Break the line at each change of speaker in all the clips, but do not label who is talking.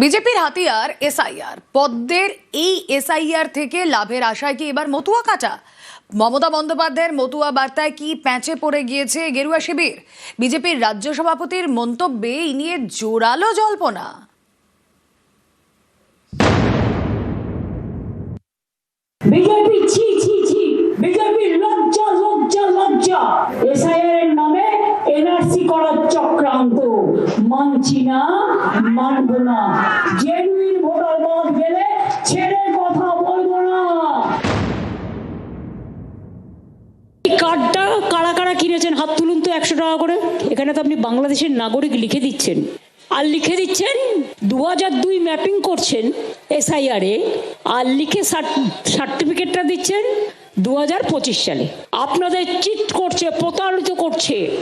বিজেপির হাতিয়ার এসআইআর। পদ্মের এই এসআইআর থেকে লাভের আশায় কি এবার মতুয়া কাটা মমতা বন্দ্যোপাধ্যায়ের মতুয়া বার্তায় কি প্যাঁচে পড়ে গিয়েছে গেরুয়া শিবির? বিজেপির রাজ্য সভাপতির মন্তব্যে এই নিয়ে জোরালো জল্পনা।
বিজেপি ছি ছি ছি, বিজেপি লজ্জা লজ্জা লজ্জা। এসআইআর এর নামে এনআরসি করার চক্রান্ত। মানছি না, মানব না। জেনুইন ভোটার বাদ গেলে ছেড়ে কথা বলব না। কার্ডটা কারা কারা কিনেছেন? হাত তুলুন তো একশো টাকা করে। এখানে তো আপনি বাংলাদেশের নাগরিক লিখে দিচ্ছেন। আর লিখে দিচ্ছেন দু হাজার দুই ম্যাপিং করছেন এসআইআরে, আর লিখে সার্টিফিকেটটা দিচ্ছেন দু হাজার পঁচিশ সালে। আপনাদের চিট করছে, প্রতারিত করছে।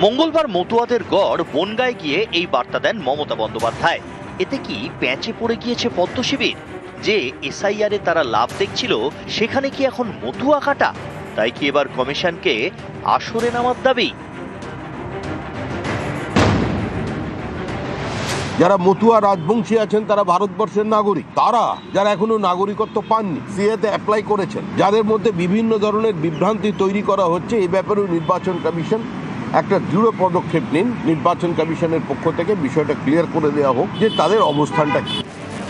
মঙ্গলবার মতুয়াদের গড় বনগায় গিয়ে এই বার্তা দেন মমতা বন্দ্যোপাধ্যায়। এতে কি প্যাঁচে পড়ে গিয়েছে পদ্ম শিবির? যে এসআইআর এ তারা লাভ দেখছিল, সেখানে কি এখন মতুয়া কাটা? তাই কি এবার কমিশনকে আসরে নামার দাবি?
যারা মতুয়া রাজবংশী আছেন, তারা ভারতবর্ষের নাগরিক। তারা যারা এখনও নাগরিকত্ব পাননি, সিএতে অ্যাপ্লাই করেছেন। যাদের মধ্যে বিভিন্ন ধরনের বিভ্রান্তি তৈরি করা হচ্ছে, এই ব্যাপারেও নির্বাচন কমিশন একটা দৃঢ় পদক্ষেপ নিন। নির্বাচন কমিশনের পক্ষ থেকে বিষয়টা ক্লিয়ার করে দেওয়া হোক যে তাদের অবস্থানটা কি।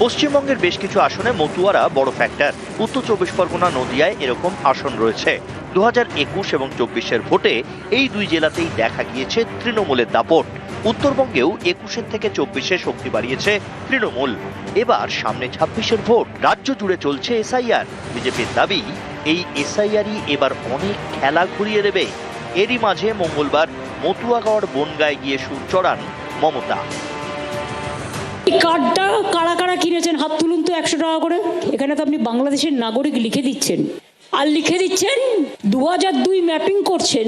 পশ্চিমবঙ্গের বেশ কিছু আসনে মতুয়ারা বড় ফ্যাক্টর উত্তর চব্বিশ পরগনা, নদিয়ায় এরকম আসন রয়েছে। দু হাজার একুশ এবং চব্বিশের ভোটে এই দুই জেলাতেই দেখা গিয়েছে তৃণমূলের দাপট। উত্তরবঙ্গেও একুশের থেকে চব্বিশে শক্তি বাড়িয়েছে তৃণমূল। এবার সামনে ছাব্বিশের ভোট, রাজ্য জুড়ে চলছে এসআইআর। বিজেপির দাবি, এই এসআইআরই এবার অনেক খেলা ঘুরিয়ে দেবে। এরই মাঝে মঙ্গলবার মতুয়াগড় বনগায় গিয়ে সুর চড়ান মমতা।
কার্ডটা কারা কারা কিনেছেন? হাত তুলুন তো একশো টাকা করে। এখানে তো আপনি বাংলাদেশের নাগরিক লিখে দিচ্ছেন। আর লিখে দিচ্ছেন দু দুই ম্যাপিং করছেন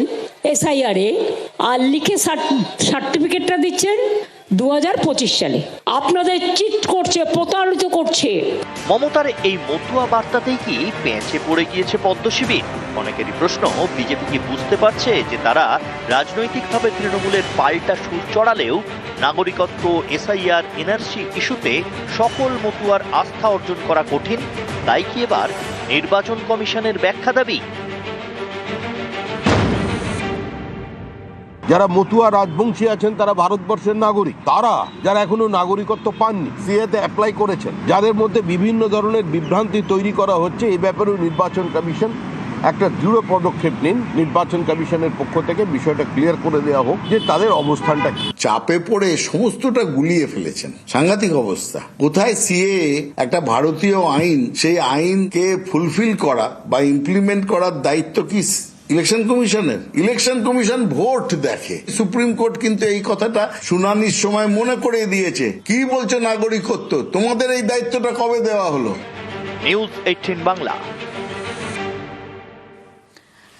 এসআইআরে আর লিখে সার্টিফিকেটটা দিচ্ছেন দু পঁচিশ সালে। আপনাদের চিট করছে, প্রতারিত করছে।
মমতার এই মতুয়া বার্তাতেই কি পেঁচে পড়ে গিয়েছে পদ্ম শিবির অনেকেরই প্রশ্ন, বিজেপি কি বুঝতে পারছে যে তারা রাজনৈতিকভাবে তৃণমূলের পাল্টা সুর চড়ালেও নাগরিকত্ব এসআইআর এনআরসি ইস্যুতে সকল মতুয়ার আস্থা অর্জন করা কঠিন? তাই কি এবার নির্বাচন কমিশনের ব্যাখ্যা দাবি?
যারা মতুয়া রাজবংশী আছেন, তারা ভারতবর্ষের নাগরিক। তারা যারা এখনও নাগরিকত্ব পাননি, সিএতে অ্যাপ্লাই করেছেন। যাদের মধ্যে বিভিন্ন ধরনের বিভ্রান্তি তৈরি করা হচ্ছে এই ব্যাপারেও নির্বাচন কমিশন একটা দৃঢ় পদক্ষেপ নিন নির্বাচন কমিশনের পক্ষ থেকে বিষয়টা ক্লিয়ার করে দেওয়া হোক যে তাদের অবস্থানটা
চাপে পড়ে সমস্তটা গুলিয়ে ফেলেছেন। সাংঘাতিক অবস্থা। কোথায় সিএ একটা ভারতীয় আইন সেই আইনকে ফুলফিল করা বা ইমপ্লিমেন্ট করার দায়িত্ব কি ইলেকশন কমিশনের ইলেকশন কমিশন ভোট দেখে। সুপ্রিম কোর্ট কিন্তু এই কথাটা শুনানির সময় মনে করে দিয়েছে। কি বলছো নাগরিকত্ব? তোমাদের এই দায়িত্বটা কবে দেওয়া হলো?
নিউজ এইটিন বাংলা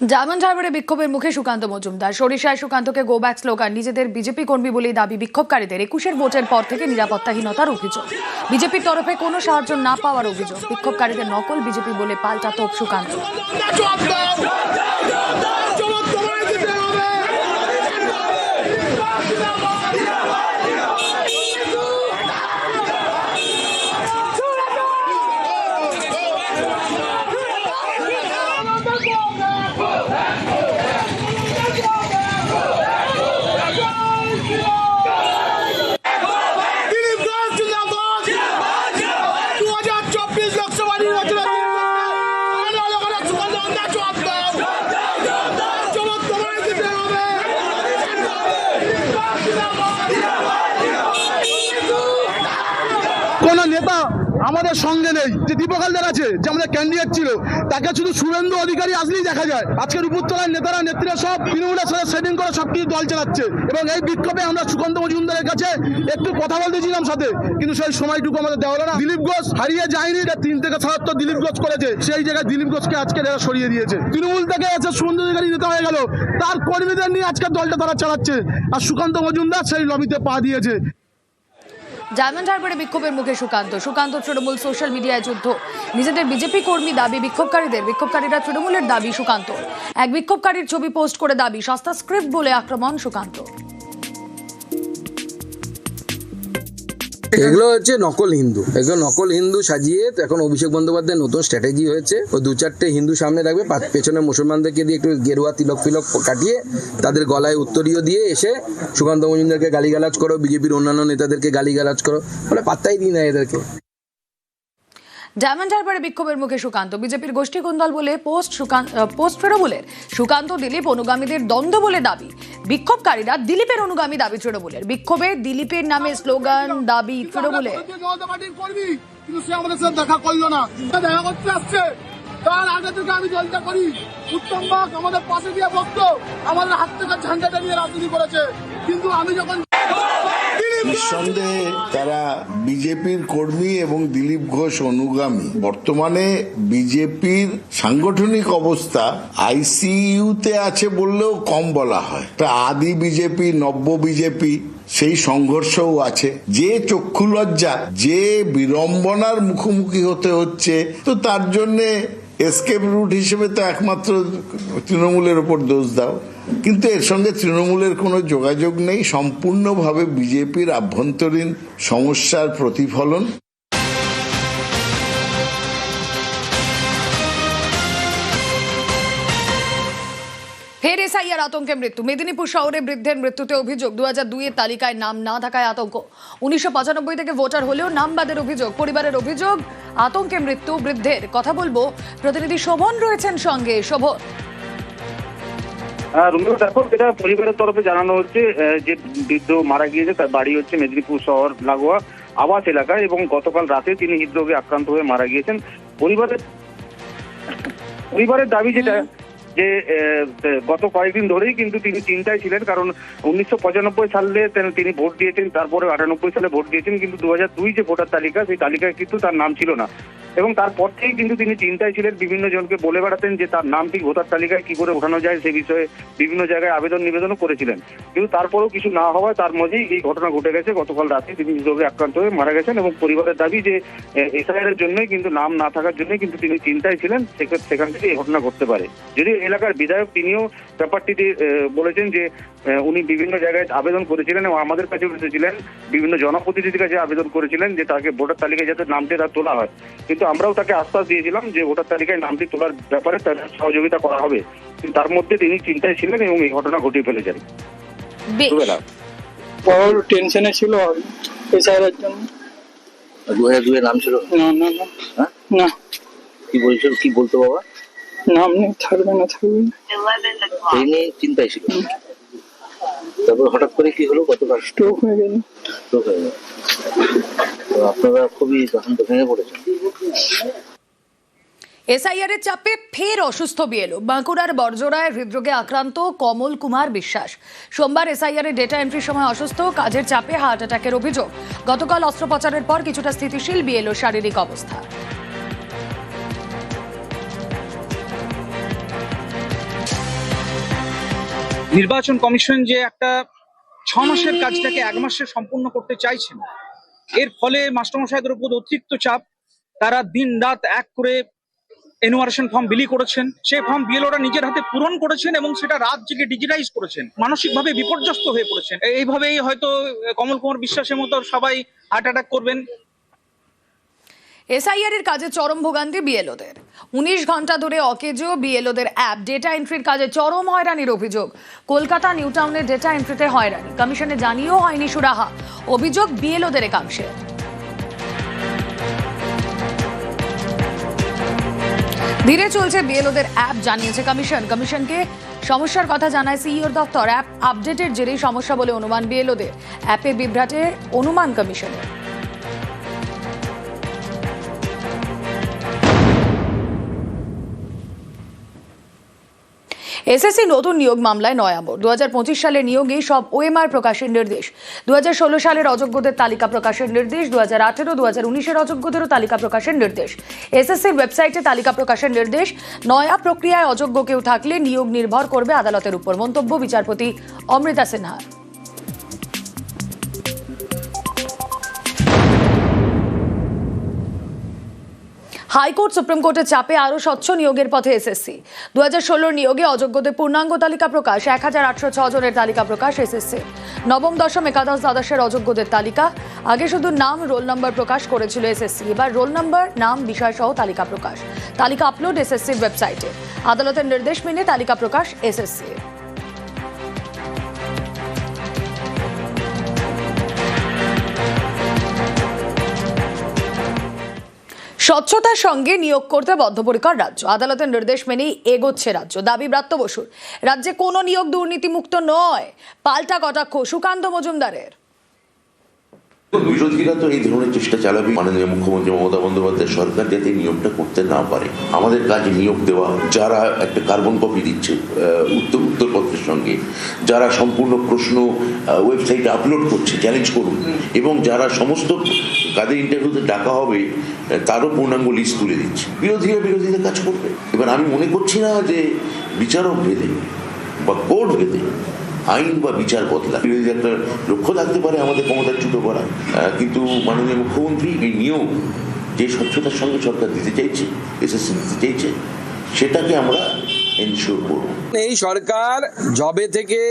ডায়মন্ড হারবারে বিক্ষোভের মুখে সুকান্ত মজুমদার। সরিষায় সুকান্তকে গো ব্যাক স্লোগান নিজেদের বিজেপি কর্মী বলেই দাবি বিক্ষোভকারীদের। একুশের ভোটের পর থেকে নিরাপত্তাহীনতার অভিযোগ। বিজেপির তরফে কোনো সাহায্য না পাওয়ার অভিযোগ। বিক্ষোভকারীদের নকল বিজেপি বলে পাল্টা তোপ সুকান্ত
দিলীপ ঘোষ জিন্দাবাদ দু হাজার চব্বিশ লোকসভা নির্বাচনে সুগন্ধ জবাব দাও জবাব তোমায় দিতে হবে কোন নেতা আমাদের সঙ্গে নেই। যে দীপক হালদার আছে, যে আমাদের ক্যান্ডিডেট ছিল, তাকে শুধু শুভেন্দু অধিকারী আসলেই দেখা যায়। আজকের উপরতলার নেতারা, নেত্রীরা সব, তৃণমূলের সাথে সেটিং করে সব কিছু দল চালাচ্ছে। এবং এই বিক্ষোভে আমরা সুকান্ত মজুমদারের কাছে একটু কথা বলতেছিলাম সাথে, কিন্তু সেই সময়টুকু আমাদের দেওয়া হলো না। দিলীপ ঘোষ হারিয়ে যায়নি, এটা তিন থেকে সাতাত্তর দিলীপ ঘোষ করেছে। সেই জায়গায় দিলীপ ঘোষকে আজকে এরা সরিয়ে দিয়েছে। তৃণমূল থেকে আছে শুভেন্দু অধিকারী নেতা হয়ে গেল। তার কর্মীদের নিয়ে আজকের দলটা তারা চালাচ্ছে। আর সুকান্ত মজুমদার সেই লবিতে পা দিয়েছে।
ডায়মন্ড হারবারে বিক্ষোভের মুখে সুকান্ত। সুকান্ত তৃণমূল সোশ্যাল মিডিয়ায় যুদ্ধ। নিজেদের বিজেপি কর্মী দাবি বিক্ষোভকারীদের। বিক্ষোভকারীরা তৃণমূলের দাবি সুকান্ত এক বিক্ষোভকারীর ছবি পোস্ট করে দাবি, সস্তা স্ক্রিপ্ট বলে আক্রমণ সুকান্ত।
এগুলো হচ্ছে নকল হিন্দু। এগুলো নকল হিন্দু সাজিয়ে এখন অভিষেক বন্দ্যোপাধ্যায়ের নতুন স্ট্র্যাটেজি হয়েছে। ও দু চারটে হিন্দু সামনে রাখবে পেছনে মুসলমানদেরকে দিয়ে একটু গেরুয়া তিলক ফিলক কাটিয়ে তাদের গলায় উত্তরীয় দিয়ে এসে সুকান্ত মজুমদারকে গালিগালাজ করো, বিজেপির অন্যান্য নেতাদেরকে গালিগালাজ করো। মানে পাত্তাই দিই না এদেরকে।
ডায়মন্ড হারবারে বিক্ষোভের মুখে সুকান্ত। বিজেপির গোষ্ঠী কুন্দল বলে পোস্ট সুকান্ত পোস্ট তৃণমূলের। সুকান্ত দিলীপ অনুগামীদের দ্বন্দ্ব বলে দাবি। বিক্ষোভকারীরা দিলীপের অনুগামী দাবি তৃণমূলের। বিক্ষোভে দিলীপের নামে স্লোগান, দাবি তৃণমূলের।
কিন্তু আমাদের দেখা করল না। দেখা করতে আসছে। তার আগে আমি পাশে দিয়ে বসতো আমাদের হাত থেকে ঝান্ডাটা নিয়ে রাজনীতি করেছে। কিন্তু আমি যখন
নিঃসন্দেহে তারা বিজেপির কর্মী এবং দিলীপ ঘোষ অনুগামী। বর্তমানে বিজেপির সাংগঠনিক অবস্থা আইসিইউতে আছে বললেও কম বলা হয়। তা আদি বিজেপি, নব্য বিজেপি, সেই সংঘর্ষও আছে। যে চক্ষু লজ্জা, যে বিড়ম্বনার মুখোমুখি হতে হচ্ছে, তো তার জন্যে এসকেপ রুট হিসেবে তো একমাত্র তৃণমূলের ওপর দোষ দাও। কিন্তু এর সঙ্গে তৃণমূলের কোনো যোগাযোগ নেই, সম্পূর্ণভাবে বিজেপির আভ্যন্তরীণ সমস্যার প্রতিফলন।
ফের এসআইআর আতঙ্কে মৃত্যু। মেদিনীপুর শহরে বৃদ্ধের মৃত্যুতে অভিযোগ। দু হাজার দুইয়ের তালিকায় নাম না থাকায় আতঙ্ক। উনিশশো পঁচানব্বই থেকে ভোটার হলেও নাম বাদের অভিযোগ। পরিবারের অভিযোগ, আতঙ্কে মৃত্যু বৃদ্ধের। কথা বলব, প্রতিনিধি শোভন রয়েছেন সঙ্গে। শোভন।
রুমিও দেখো যেটা পরিবারের তরফে জানানো হচ্ছে যে বৃদ্ধ মারা গিয়েছে, তার বাড়ি হচ্ছে মেদিনীপুর শহর লাগোয়া আবাস এলাকায় এবং গতকাল রাতে তিনি হৃদরোগে আক্রান্ত হয়ে মারা গিয়েছেন। পরিবারের পরিবারের দাবি যেটা, যে গত কয়েকদিন ধরেই কিন্তু তিনি চিন্তায় ছিলেন, কারণ উনিশশো পঁচানব্বই সালে তিনি ভোট দিয়েছেন তারপরে আটানব্বই সালে ভোট দিয়েছেন, কিন্তু দু যে ভোটার তালিকা, সেই তালিকায় কিন্তু তার নাম ছিল না। এবং তারপর থেকেই কিন্তু তিনি চিন্তায় ছিলেন বিভিন্ন জনকে বলে বেড়াতেন যে তার নামটি ভোটার তালিকায় কি করে ওঠানো যায় সে বিষয়ে বিভিন্ন জায়গায় আবেদন নিবেদনও করেছিলেন। কিন্তু তারপরেও কিছু না হওয়ায় তার মধ্যেই এই ঘটনা ঘটে গেছে। গতকাল রাতে তিনি রোগে আক্রান্ত হয়ে মারা গেছেন এবং পরিবারের দাবি যে এসআইআর এর জন্যই কিন্তু নাম না থাকার জন্যই কিন্তু তিনি চিন্তায় ছিলেন সেখান থেকে এই ঘটনা ঘটতে পারে। যদিও এলাকার বিধায়ক তিনিও ব্যাপারটিতে আহ, বলেছেন যে উনি বিভিন্ন জায়গায় আবেদন করেছিলেন এবং আমাদের কাছে এসেছিলেন বিভিন্ন জনপ্রতিনিধির কাছে আবেদন করেছিলেন যে তাকে ভোটার তালিকায় যাতে নামটি তার তোলা হয়। কিন্তু আমরাও তাকে আশ্বাস দিয়েছিলাম যে ভোটার তালিকায় নামটি তোলার ব্যাপারে তার সহযোগিতা করা হবে। তার মধ্যে তিনি চিন্তায় ছিলেন এবং এই ঘটনা ঘটিয়ে ফেলেছেন।
বড় টেনশনে ছিল এসআইআর জন্য।
দু হাজার দুয়ে নাম ছিল?
না না না।
হ্যাঁ?
না।
কি বলছিল কি বলতো বাবা?
নাম নেই থাকবে না থাকবে না।
এই নিয়ে চিন্তায় ছিল। তারপর হঠাৎ করে কি হলো? গতকাল
স্ট্রোক হয়ে গেল।
stroke হয়ে গেল। তো আপনারা খুবই তখন তো ভেঙে পড়েছেন।
এসআইআর এর চাপে ফের অসুস্থ বিএলও। বাঁকুড়ার বর্জরায় হৃদরোগে আক্রান্ত কমল কুমার বিশ্বাস। সোমবার এসআইআর এর ডেটা এন্ট্রির সময় অসুস্থ, কাজের চাপে হার্ট অ্যাটাকের অভিযোগ। গতকাল অস্ত্রোপচারের পর কিছুটা স্থিতিশীল বিএলও শারীরিক অবস্থা।
নির্বাচন কমিশন যে একটা ছ মাসের কাজটাকে এক মাসে সম্পূর্ণ করতে চাইছেন এর ফলে মাস্টারমশাইদের উপর অতিরিক্ত চাপ তারা দিন রাত এক করে এনুমারেশন ফর্ম বিলি করেছেন। সেই ফর্ম বিএলওরা নিজের হাতে পূরণ করেছেন এবং সেটা রাত জেগে ডিজিটাইজ করেছেন। মানসিকভাবে বিপর্যস্ত হয়ে পড়েছেন। এইভাবেই হয়তো কমল কুমার বিশ্বাসের মতো সবাই হার্ট অ্যাটাক করবেন।
এসআইআর এর কাজে চরম ভোগান্তি বিএলওদের উনিশ ঘণ্টা ধরে অকেজো বিএলওদের অ্যাপ ডেটা এন্ট্রির কাজে চরম হয়রানির অভিযোগ। কলকাতা নিউ টাউনের ডেটা এন্ট্রিতে হয়রানি। কমিশনে জানিয়েও হয়নি সুরাহা। অভিযোগ বিএলওদের একাংশে ধীরে চলছে বিএলওদের অ্যাপ জানিয়েছে কমিশন কমিশনকে সমস্যার কথা জানায় সিইওর দপ্তর। অ্যাপ আপডেটের জেরেই সমস্যা বলে অনুমান বিএলওদের। অ্যাপে বিভ্রাটে অনুমান কমিশনের এসএসসি নতুন নিয়োগ মামলায় নয়ামর দু হাজার পঁচিশ সালের নিয়োগে সব ওএমআর প্রকাশের নির্দেশ। দু হাজার ষোলো সালের অযোগ্যদের তালিকা প্রকাশের নির্দেশ। দু হাজার আঠেরো দু হাজার উনিশের অযোগ্যদেরও তালিকা প্রকাশের নির্দেশ। এসএসসির ওয়েবসাইটে তালিকা প্রকাশের নির্দেশ। নয়া প্রক্রিয়ায় অযোগ্য কেউ থাকলে নিয়োগ নির্ভর করবে আদালতের উপর। মন্তব্য বিচারপতি অমৃতা সিনহার হাইকোর্ট সুপ্রিম কোর্টের চাপে আরও স্বচ্ছ নিয়োগের পথে এসএসসি দু হাজার ষোলোর নিয়োগে অযোগ্যদের পূর্ণাঙ্গ তালিকা প্রকাশ এক হাজার আটশো জনের তালিকা প্রকাশ এসএসসি নবম, দশম, একাদশ দ্বাদশের অযোগ্যদের তালিকা। আগে শুধু নাম, রোল নম্বর প্রকাশ করেছিল এসএসসি এবার রোল নম্বর, নাম বিষয় সহ তালিকা প্রকাশ। তালিকা আপলোড এসএসসির ওয়েবসাইটে। আদালতের নির্দেশ মেনে তালিকা প্রকাশ এসএসসি স্বচ্ছতার সঙ্গে নিয়োগ করতে বদ্ধপরিকর রাজ্য। আদালতের নির্দেশ মেনেই এগোচ্ছে রাজ্য। দাবি ব্রাত্য বসুর। রাজ্যে কোনো নিয়োগ দুর্নীতিমুক্ত নয়। পাল্টা কটাক্ষ সুকান্ত মজুমদারের।
বিরোধীরা তো এই ধরনের চেষ্টা চালাবে। মাননীয় মুখ্যমন্ত্রী মমতা বন্দ্যোপাধ্যায় সরকার যাতে নিয়োগটা করতে না পারে। আমাদের কাজে নিয়োগ দেওয়া, যারা একটা কার্বন কপি দিচ্ছে উত্তর উত্তরপত্রের সঙ্গে, যারা সম্পূর্ণ প্রশ্ন ওয়েবসাইটে আপলোড করছে চ্যালেঞ্জ করুন। এবং যারা সমস্ত কাদের ইন্টারভিউতে ডাকা হবে তারও পূর্ণাঙ্গ লিস্ট তুলে দিচ্ছে। বিরোধীরা বিরোধীদের কাজ করবে। এবার আমি মনে করছি না যে বিচারক ভেদে বা কোর্ট ভেদে আইন বা বিচার বদলা বিরোধী একটা লক্ষ্য থাকতে পারে আমাদের ক্ষমতাচ্যুত করা কিন্তু মাননীয় মুখ্যমন্ত্রী এই নিয়োগ যে স্বচ্ছতার সঙ্গে সরকার দিতে চাইছে, এসএসসি দিতে চাইছে, সেটাকে আমরা
এই সরকার জবে থেকে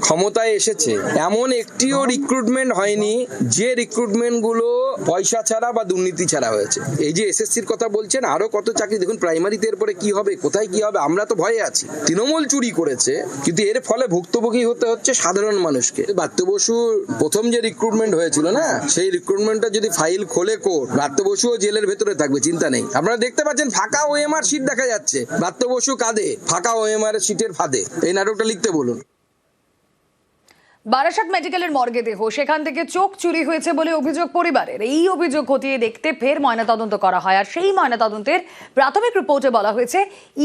ক্ষমতায় এসেছে। এমন একটিও রিক্রুটমেন্ট হয়নি যে রিক্রুটমেন্টগুলো পয়সা ছাড়া বা দুর্নীতি ছাড়া হয়েছে। এই যে এসএসসির কথা বলছেন, আরও কত চাকরি? দেখুন প্রাইমারিতে এরপরে কি হবে, কোথায় কি হবে, আমরা তো ভয়ে আছি। তৃণমূল চুরি করেছে, কিন্তু এর ফলে ভুক্তভোগী হতে হচ্ছে সাধারণ মানুষকে। বাত্য বসুর প্রথম যে রিক্রুটমেন্ট হয়েছিল না, সেই রিক্রুটমেন্টটা যদি ফাইল খোলে কোর্ট, বাত্য বসুও জেলের ভেতরে থাকবে, চিন্তা নেই। আপনারা দেখতে পাচ্ছেন, ফাঁকা ওএমআর সিট দেখা যাচ্ছে। বাত্য বসু কাঁদে। ফাঁকা ওএমআর সিটের ফাঁদে। এই নাটকটা লিখতে বলুন।
বারাসাত মেডিকেলের মর্গে দেহ। সেখান থেকে চোখ চুরি হয়েছে বলে অভিযোগ পরিবারের। এই অভিযোগ খতিয়ে দেখতে ফের ময়নাতদন্ত করা হয়। আর সেই ময়নাতদন্তের প্রাথমিক রিপোর্টে বলা হয়েছে,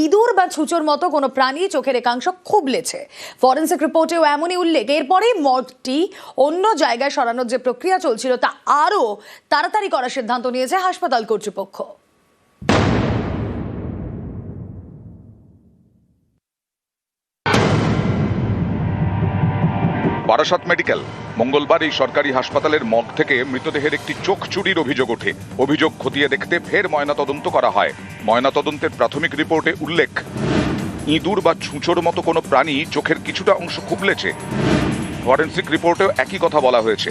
ইঁদুর বা ছুঁচোর মতো কোনো প্রাণী চোখের একাংশ খুবলেছে। ফরেন্সিক রিপোর্টেও এমনই উল্লেখ। এরপরেই মর্গটি অন্য জায়গায় সরানোর যে প্রক্রিয়া চলছিল তা আরও তাড়াতাড়ি করার সিদ্ধান্ত নিয়েছে হাসপাতাল কর্তৃপক্ষ।
বারাসাত মেডিকেল। মঙ্গলবার এই সরকারি হাসপাতালের মগ থেকে মৃতদেহের একটি চোখ চুরির অভিযোগ ওঠে। অভিযোগ খতিয়ে দেখতে ফের ময়নাতদন্ত করা হয়। ময়নাতদন্তের প্রাথমিক রিপোর্টে উল্লেখ, ইঁদুর বা ছুঁচোর মতো কোনো প্রাণী চোখের কিছুটা অংশ খুবলেছে। ফরেন্সিক রিপোর্টেও একই কথা বলা হয়েছে।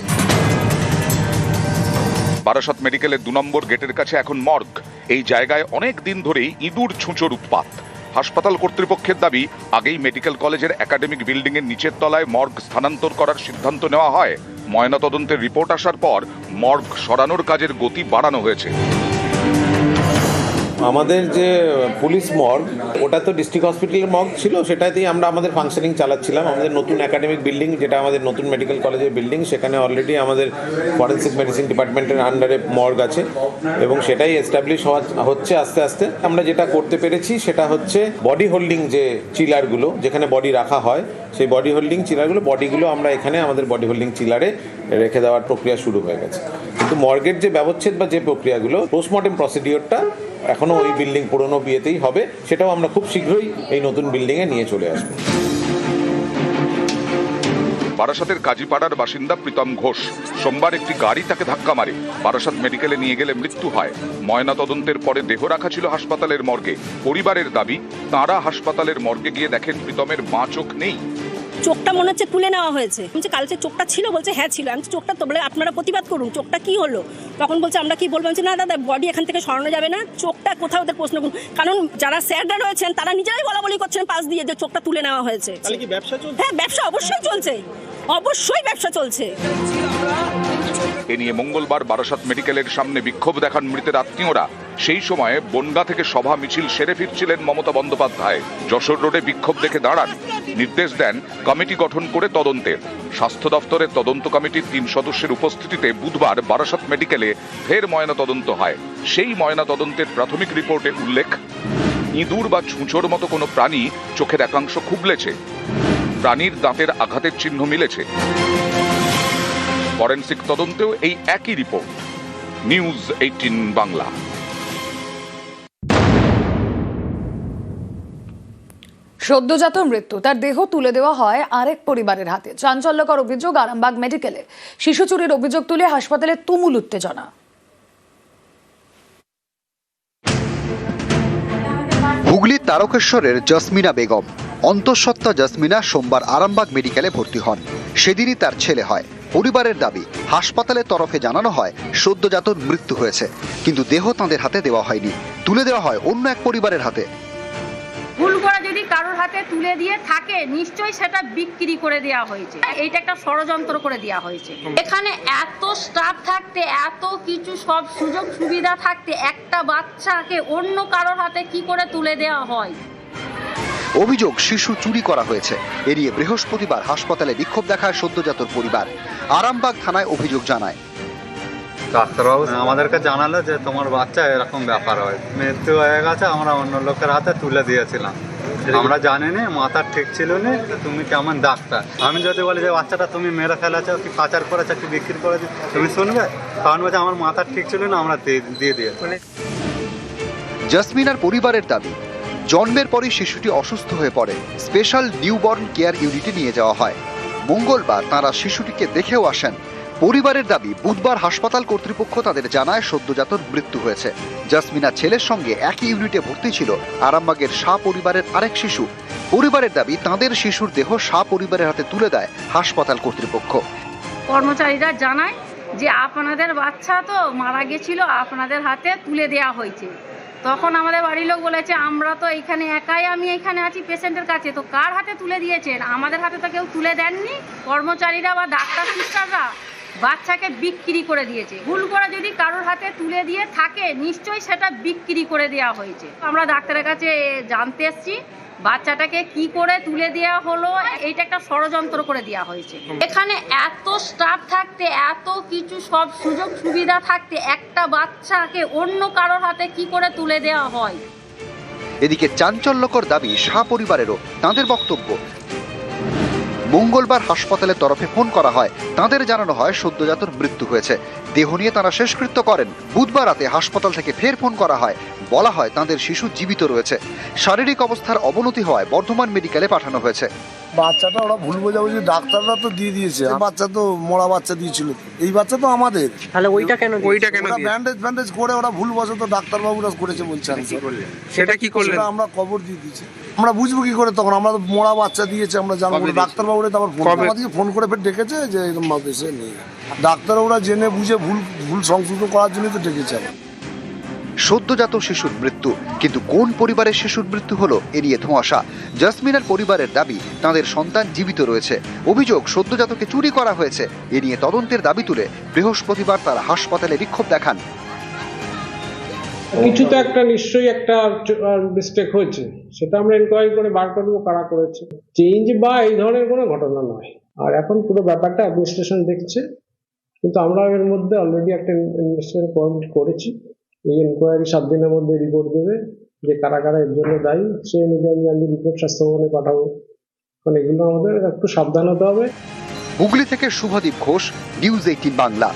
বারাসাত মেডিকেলের দু নম্বর গেটের কাছে এখন মর্গ। এই জায়গায় অনেক দিন ধরেই ইঁদুর ছুঁচোর উৎপাত। হাসপাতাল কর্তৃপক্ষের দাবি, আগেই মেডিকেল কলেজের একাডেমিক বিল্ডিং এর নিচের তলায় মর্গ স্থানান্তর করার সিদ্ধান্ত নেওয়া হয়। ময়নাতদন্তের রিপোর্ট আসার পর মর্গ সরানোর কাজের গতি বাড়ানো হয়েছে।
আমাদের যে পুলিশ মর্গ, ওটা তো ডিস্ট্রিক্ট হসপিটালের মর্গ ছিল, সেটাতেই আমরা আমাদের ফাংশনিং চালাচ্ছিলাম। আমাদের নতুন একাডেমিক বিল্ডিং যেটা আমাদের নতুন মেডিকেল কলেজের বিল্ডিং সেখানে অলরেডি আমাদের ফরেন্সিক মেডিসিন ডিপার্টমেন্টের আন্ডারে মর্গ আছে এবং সেটাই এস্টাবলিশ হচ্ছে আস্তে আস্তে। আমরা যেটা করতে পেরেছি, সেটা হচ্ছে বডি হোল্ডিং যে চিলারগুলো যেখানে বডি রাখা হয়, সেই বডি হোল্ডিং চিলারগুলো বডিগুলো আমরা এখানে আমাদের বডি হোল্ডিং চিলারে রেখে দেওয়ার প্রক্রিয়া শুরু হয়ে গেছে। কিন্তু মর্গের যে ব্যবচ্ছেদ বা যে প্রক্রিয়াগুলো পোস্টমর্টেম প্রসিডিওরটা এখনও ওই বিল্ডিং পুরনো বিয়েতেই হবে, সেটাও আমরা খুব শীঘ্রই এই নতুন বিল্ডিংয়ে নিয়ে চলে আসব।
বারাসাতের কাজীপাড়ার বাসিন্দা প্রীতম ঘোষ, সোমবার একটি গাড়ি তাকে ধাক্কা মারে। বারাসাত মেডিকেলে নিয়ে গেলে মৃত্যু হয়। ময়না তদন্তের পরে দেহ রাখা ছিল হাসপাতালের মর্গে। পরিবারের দাবি, তাঁরা হাসপাতালের মর্গে গিয়ে দেখেন প্রীতমের বাঁ চোখ নেই।
চোখটা মনে হচ্ছে তুলে নেওয়া হয়েছে। বলছে কালকে চোখটা ছিল বলছে হ্যাঁ ছিল। আমি চোখটা তো বলে আপনারা প্রতিবাদ করুন চোখটা কি হলো? তখন বলছে আমরা কি বলব? না দাদা বডি এখান থেকে সরানো যাবে না চোখটা কোথাও ওদের প্রশ্ন করুন। কারণ যারা স্যাররা রয়েছেন তারা নিজেরাই বলা বলি করছেন পাশ দিয়ে যে চোখটা তুলে নেওয়া হয়েছে।
ব্যবসা
হ্যাঁ ব্যবসা অবশ্যই চলছে। অবশ্যই ব্যবসা চলছে।
এ নিয়ে মঙ্গলবার বারাসাত মেডিকেলের সামনে বিক্ষোভ দেখান মৃতের আত্মীয়রা। সেই সময়ে বনগা থেকে সভা মিছিল সেরে ফিরছিলেন মমতা বন্দ্যোপাধ্যায়। যশোর রোডে বিক্ষোভ দেখে দাঁড়ান। নির্দেশ দেন কমিটি গঠন করে তদন্তের। স্বাস্থ্য দফতরের তদন্ত কমিটির তিন সদস্যের উপস্থিতিতে বুধবার বারাসাত মেডিকেলে ফের ময়না তদন্ত হয়। সেই ময়না তদন্তের প্রাথমিক রিপোর্টে উল্লেখ, ইঁদুর বা ছুঁচোর মতো কোনো প্রাণী চোখের একাংশ খুবলেছে। প্রাণীর দাঁতের আঘাতের চিহ্ন মিলেছে। ফরেন্সিক তদন্তেও এই একই রিপোর্ট। News eighteen Bangla.
সদ্যজাত মৃত্যু তার দেহ তুলে দেওয়া হয় আরেক পরিবারের হাতে। চাঞ্চল্যকর অভিযোগ আরামবাগ মেডিকেলে। শিশু চুরির অভিযোগ তুলে হাসপাতালে তুমুল উত্তেজনা।
হুগলির তারকেশ্বরের জসমিনা বেগম অন্তঃসত্ত্বা জসমিনা সোমবার আরামবাগ মেডিকেলে ভর্তি হন। সেদিনই তার ছেলে হয়। পরিবারের দাবি, হাসপাতালের তরফে জানানো হয় সদ্যজাত মৃত্যু হয়েছে, কিন্তু দেহ তাঁদের হাতে দেওয়া হয়নি, তুলে দেওয়া হয় অন্য এক পরিবারের হাতে।
ভুল করে যদি কারোর হাতে তুলে দিয়ে থাকে, নিশ্চয়ই সেটা বিক্রি করে দেওয়া হয়েছে। এইটা একটা ষড়যন্ত্র করে দেওয়া হয়েছে। এখানে এত স্টাফ থাকতে, এত কিছু সব সুযোগ সুবিধা থাকতে, একটা বাচ্চাকে অন্য কারোর হাতে কি করে তুলে দেওয়া হয়?
অভিযোগ শিশু চুরি করা হয়েছে। এড়িয়ে বৃহস্পতিবার হাসপাতালে বিক্ষোভ দেখায় সদ্যজাতর পরিবার। আরামবাগ থানায় অভিযোগ জানায়।
ডাক্তারবাবু আমাদেরকে জানালো যে তোমার বাচ্চা এরকম ব্যাপার হয়। মৃত্যু হয়ে গেছে আমরা অন্য লোকের হাতে তুলে দিয়েছিলাম। আমরা জানি না মাথার ঠিক ছিল না তুমি কেমন ডাক্তার। আমি যদি বলি যে বাচ্চাটা তুমি মেরে ফেলেছো কি পাচার করেছ কি বিক্রি করেছ তুমি শুনবে? কারণ বলছে আমার মাথার ঠিক ছিল না আমরা দিয়ে দিয়ে
জসমিনার পরিবারের দাবি জন্মের পরই শিশুটি অসুস্থ হয়ে পড়ে। স্পেশাল নিউবর্ন কেয়ার ইউনিটে নিয়ে যাওয়া হয়। মঙ্গলবার তারা শিশুটিকে দেখেও আসেন। পরিবারের দাবি, বুধবার হাসপাতাল কর্তৃপক্ষ তাদের জানায় সদ্যজাতর মৃত্যু হয়েছে। জাসমিনা ছেলের সঙ্গে একই ইউনিটে ভর্তি ছিল। আরামবাগের শাহ পরিবারের আরেক শিশু। পরিবারের দাবি, তাদের শিশুর দেহ শাহ পরিবারের হাতে তুলে দেয় হাসপাতাল কর্তৃপক্ষ।
কর্মচারীরা জানায় যে, আপনাদের বাচ্চা তো মারা গেছিল, আপনাদের হাতে তুলে দেওয়া হয়েছে। তখন আমাদের বাড়ির লোক বলেছে, আমরা তো এখানে একাই, আমি এখানে আছি পেশেন্টের কাছে, তো কার হাতে তুলে দিয়েছেন? আমাদের হাতে তো কেউ তুলে দেননি। কর্মচারীরা বা ডাক্তার সিস্টাররা বাচ্চাকে বিক্রি করে দিয়েছে। ভুল করে যদি কারোর হাতে তুলে দিয়ে থাকে, নিশ্চয়ই সেটা বিক্রি করে দেওয়া হয়েছে। আমরা ডাক্তারের কাছে জানতে এসছি বাচ্চাটাকে কি করে তুলে দেওয়া হলো, এইটা একটা ষড়যন্ত্র করে দেওয়া হয়েছে। এখানে এত স্টাফ থাকতে, এত কিছু সব সুযোগ সুবিধা থাকতে, একটা বাচ্চাকে অন্য কারোর হাতে কি করে তুলে দেওয়া হয়?
এদিকে চাঞ্চল্যকর দাবি শাহ পরিবারেরও, তাঁদের বক্তব্য। মঙ্গলবার হাসপাতালের তরফে ফোন করা হয়, তাঁদের জানানো হয় সদ্যজাতর মৃত্যু হয়েছে। দেহ নিয়ে তারা শেষকৃত্য করেন। বুধবার রাতে হাসপাতাল থেকে ফের ফোন করা হয় বলা হয় তাদের শিশু জীবিত রয়েছে। শারীরিক অবস্থার অবনতি হওয়ায় বর্ধমান মেডিকেলে পাঠানো হয়েছে।
বাচ্চাটা ওরা ভুল বোঝাবুঝি ডাক্তাররা তো দিয়ে দিয়েছে। বাচ্চা তো মরা বাচ্চা দিয়েছিল। এই বাচ্চা তো আমাদের।
তাহলে ওইটা কেন
ওইটা কেন ব্যান্ডেজ ব্যান্ডেজ করে ওরা ভুল বসত ডাক্তারবাবুরা করেছে বলছে
সেটা কি করলেন?
সেটা আমরা খবর দিয়ে দিয়েছি। আমরা বুঝব কি করে তখন? আমরা তো মরা বাচ্চা দিয়েছে আমরা জানব। ডাক্তারবাবুরা তো আবার ফোন আমাদেরকে ফোন করে ফের ডেকেছে যে এরকম ভাবে এসে নিয়ে ডাক্তারবাবুরা জেনে বুঝে ভুল ভুল সংশোধন করার জন্যই তো ডেকেছে আবার।
সদ্যজাত শিশুর মৃত্যু। কিন্তু কোন পরিবারের শিশুর মৃত্যু হলো, এ নিয়ে ধোঁয়াশা। জাসমিনার পরিবারের দাবি, তাদের সন্তান জীবিত রয়েছে। অভিযোগ, সদ্যজাতকে চুরি করা হয়েছে। এ নিয়ে তদন্তের দাবি তুলে বৃহস্পতিবার তারা হাসপাতালে বিক্ষোভ দেখান।
কিছু তো একটা নিশ্চয়ই একটা মিস্টেক হয়েছে। সেটা আমরা ইনকোয়ারি করে বার করব কারা করেছে। চেঞ্জ বা এই ধরনের কোনো ঘটনা নয়। আর এখন পুরো ব্যাপারটা অ্যাডমিনিস্ট্রেশন দেখছে। কিন্তু আমরা এর মধ্যে অলরেডি একটা ইনভেস্টিগেশন করেছি। এই এনকোয়ারি সাত দিনের মধ্যে রিপোর্ট দেবে যে কারা কারা এর জন্য দায়ী, সে অনুযায়ী আমি রিপোর্ট স্বাস্থ্য ভবনে পাঠাবো। কারণ এগুলো আমাদের একটু সাবধান হতে হবে।
হুগলি থেকে শুভদীপ ঘোষ নিউজ এইটিন বাংলা।